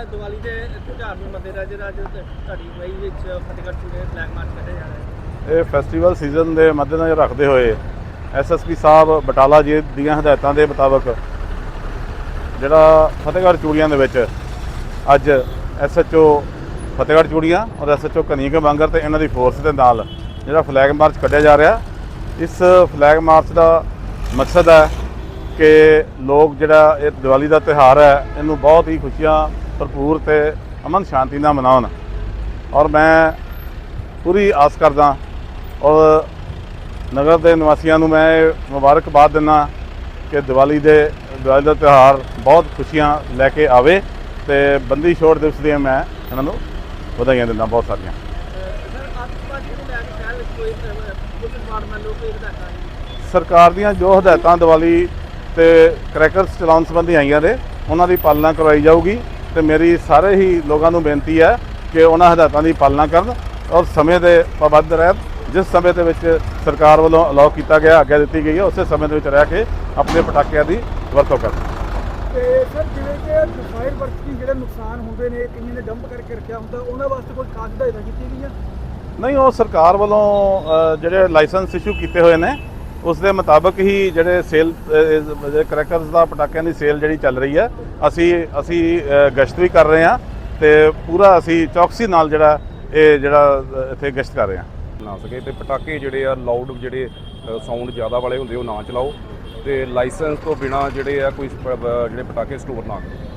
ਹੈ ਦੀਵਾਲੀ ਦੇ ਤਿਉਹਾਰ ਨੂੰ ਮੱਦੇਨਜ਼ਰ ਅੱਜ ਤੁਹਾਡੀ ਵਈ ਵਿੱਚ ਫਤਿਹਗੜ੍ਹ ਚੂੜੇ ਫਲੈਗ ਮਾਰਚ ਕੱਢਿਆ ਜਾ ਰਿਹਾ ਹੈ ਇਹ ਫੈਸਟੀਵਲ ਸੀਜ਼ਨ ਦੇ ਮੱਦੇਨਜ਼ਰ ਰੱਖਦੇ ਹੋਏ ਐਸਐਸਪੀ ਸਾਹਿਬ ਬਟਾਲਾ ਜੀ ਦੀਆਂ ਹਦਾਇਤਾਂ ਦੇ ਮੁਤਾਬਕ ਜਿਹੜਾ ਫਤਿਹਗੜ੍ਹ ਚੂੜੀਆਂ ਦੇ ਵਿੱਚ ਅੱਜ ਐਸਐਚਓ ਫਤਿਹਗੜ੍ਹ ਚੂੜੀਆਂ ਔਰ ਐਸਐਚਓ ਕਨੀਕ ਬਾਂਗਰ ਤੇ ਇਹਨਾਂ ਦੀ ਫੋਰਸ ਦੇ ਨਾਲ ਜਿਹੜਾ ਫਲੈਗ ਮਾਰਚ ਕੱਢਿਆ ਜਾ ਰਿਹਾ। ਇਸ ਫਲੈਗ ਮਾਰਚ ਦਾ ਮਕਸਦ ਹੈ ਕਿ ਲੋਕ ਜਿਹੜਾ ਇਹ ਦੀਵਾਲੀ ਦਾ ਤਿਉਹਾਰ ਹੈ ਇਹਨੂੰ ਬਹੁਤ ਹੀ ਖੁਸ਼ੀਆਂ ਭਰਪੂਰ ਤੇ ਅਮਨ ਸ਼ਾਂਤੀ ਨਾਲ ਮਨਾਉਣ। ਔਰ ਮੈਂ ਪੂਰੀ ਆਸ ਕਰਦਾ ਔਰ ਨਗਰ ਦੇ ਨਿਵਾਸੀਆਂ ਨੂੰ ਮੈਂ ਇਹ ਮੁਬਾਰਕਬਾਦ ਦਿੰਦਾ ਕਿ ਦੀਵਾਲੀ ਦੇ ਦੀਵਾਲੀ ਦਾ ਤਿਉਹਾਰ ਬਹੁਤ ਖੁਸ਼ੀਆਂ ਲੈ ਕੇ ਆਵੇ ਤੇ ਬੰਦੀ ਛੋੜ ਦਿਵਸ ਦੀਆਂ ਮੈਂ ਇਹਨਾਂ ਨੂੰ ਵਧਾਈਆਂ ਦਿੰਦਾ ਬਹੁਤ ਸਾਰੀਆਂ। ਸਰਕਾਰ ਦੀਆਂ ਜੋ ਹਦਾਇਤਾਂ ਦੀਵਾਲੀ ਤੇ ਕ੍ਰੈਕਰਸ ਚਲਾਉਣ ਸੰਬੰਧੀ ਆਈਆਂ ਨੇ ਉਹਨਾਂ ਦੀ ਪਾਲਣਾ ਕਰਵਾਈ ਜਾਊਗੀ ਤੇ ਮੇਰੀ ਸਾਰੇ ਹੀ ਲੋਕਾਂ ਨੂੰ ਬੇਨਤੀ ਹੈ ਕਿ ਉਹਨਾਂ ਹਦਾਇਤਾਂ ਦੀ ਪਾਲਣਾ ਕਰਨ ਔਰ ਸਮੇਂ ਦੇ ਪਾਬੰਦ ਰਹਿਣ ਜਿਸ ਸਮੇਂ ਦੇ ਵਿੱਚ ਸਰਕਾਰ ਵੱਲੋਂ ਅਲਾਉ ਕੀਤਾ ਗਿਆ ਆਗਿਆ ਦਿੱਤੀ ਗਈ ਹੈ ਉਸੇ ਸਮੇਂ ਦੇ ਵਿੱਚ ਰਹਿ ਕੇ ਆਪਣੇ ਪਟਾਕਿਆਂ ਦੀ ਵਰਤੋਂ ਕਰਨ। ਤੇ ਸਰ ਜਿਵੇਂ ਕਿ ਫਾਇਰ ਵਰਕ ਦੀ ਜਿਹੜੇ ਨੁਕਸਾਨ ਹੁੰਦੇ ਨੇ ਕਈਆਂ ਨੇ ਡੰਪ ਕਰਕੇ ਰੱਖਿਆ ਹੁੰਦਾ ਉਹਨਾਂ ਵਾਸਤੇ ਕੋਈ ਖਾਸ ਹਦਾਇਤਾਂ ਕੀਤੀ ਗਈਆਂ? ਨਹੀਂ ਉਹ ਸਰਕਾਰ ਵੱਲੋਂ ਜਿਹੜੇ ਲਾਇਸੈਂਸ ਇਸ਼ੂ ਕੀਤੇ ਹੋਏ ਨੇ ਉਸ ਦੇ ਮੁਤਾਬਕ ਹੀ ਜਿਹੜੇ ਸੇਲ ਜਿਹੜੇ ਕ੍ਰੈਕਰਸ ਦਾ ਪਟਾਕਿਆਂ ਦੀ ਸੇਲ ਜਿਹੜੀ ਚੱਲ ਰਹੀ ਹੈ, ਅਸੀਂ ਅਸੀਂ ਗਸ਼ਤ ਵੀ ਕਰ ਰਹੇ ਹਾਂ ਤੇ ਪੂਰਾ ਅਸੀਂ ਚੌਕਸੀ ਨਾਲ ਜਿਹੜਾ ਇਹ ਜਿਹੜਾ ਇੱਥੇ ਗਸ਼ਤ ਕਰ ਰਹੇ ਹਾਂ। ਨਾ ਸਕੇ ਤੇ ਪਟਾਕੇ ਜਿਹੜੇ ਆ ਲਾਊਡ ਜਿਹੜੇ ਸਾਊਂਡ ਜ਼ਿਆਦਾ ਵਾਲੇ ਹੁੰਦੇ, ਉਹ ਨਾ ਚਲਾਓ ਤੇ ਲਾਇਸੈਂਸ ਤੋਂ ਬਿਨਾ ਜਿਹੜੇ ਆ, ਕੋਈ ਸਪ- ਜਿਹੜੇ ਪਟਾਕੇ ਸਟੋਰ ਨਾ ਕਰੋ।